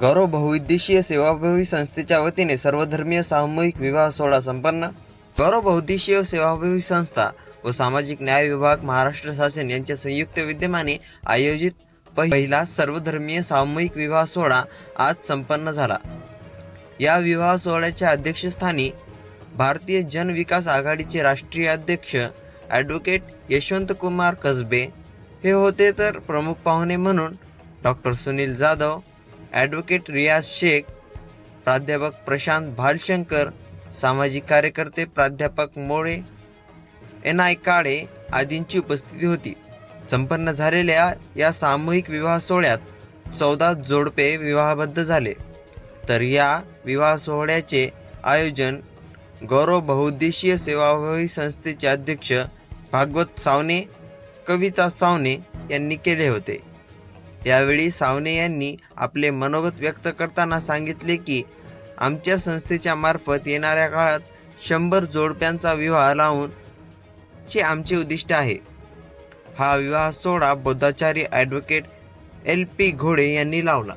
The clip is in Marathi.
गौरव बहुउद्देशीय सेवाभावी संस्थेच्या वतीने सर्वधर्मीय सामूहिक विवाह सोहळा संपन्न. गौरव बहुउद्देशीय सेवाभावी संस्था व सामाजिक न्याय विभाग महाराष्ट्र शासन यांच्या संयुक्त विद्यमाने आयोजित पहिला सर्वधर्मीय सामूहिक विवाह सोहळा आज संपन्न झाला. या विवाह सोहळ्याच्या अध्यक्षस्थानी भारतीय जन विकास आघाडीचे राष्ट्रीय अध्यक्ष ॲडव्होकेट यशवंत कुमार कसबे हे होते तर प्रमुख पाहुणे म्हणून डॉक्टर सुनील जाधव ॲडव्होकेट रियाज शेख प्राध्यापक प्रशांत भालशंकर सामाजिक कार्यकर्ते प्राध्यापक मोळे एन आय काळे आदींची उपस्थिती होती. संपन्न झालेल्या या सामूहिक विवाह सोहळ्यात चौदा जोडपे विवाहबद्ध झाले. तर या विवाह सोहळ्याचे आयोजन गौरव बहुद्देशीय सेवाभावी संस्थेचे अध्यक्ष भागवत सावने कविता सावने यांनी केले होते. यावेळी सावने यांनी आपले मनोगत व्यक्त करताना सांगितले की आमच्या संस्थेच्या मार्फत येणाऱ्या काळात शंभर जोडप्यांचा विवाह लावून चे आमचे उद्दिष्ट आहे. हा विवाह सोहळा बौद्धाचार्य ॲडव्होकेट एल पी घोडे यांनी लावला.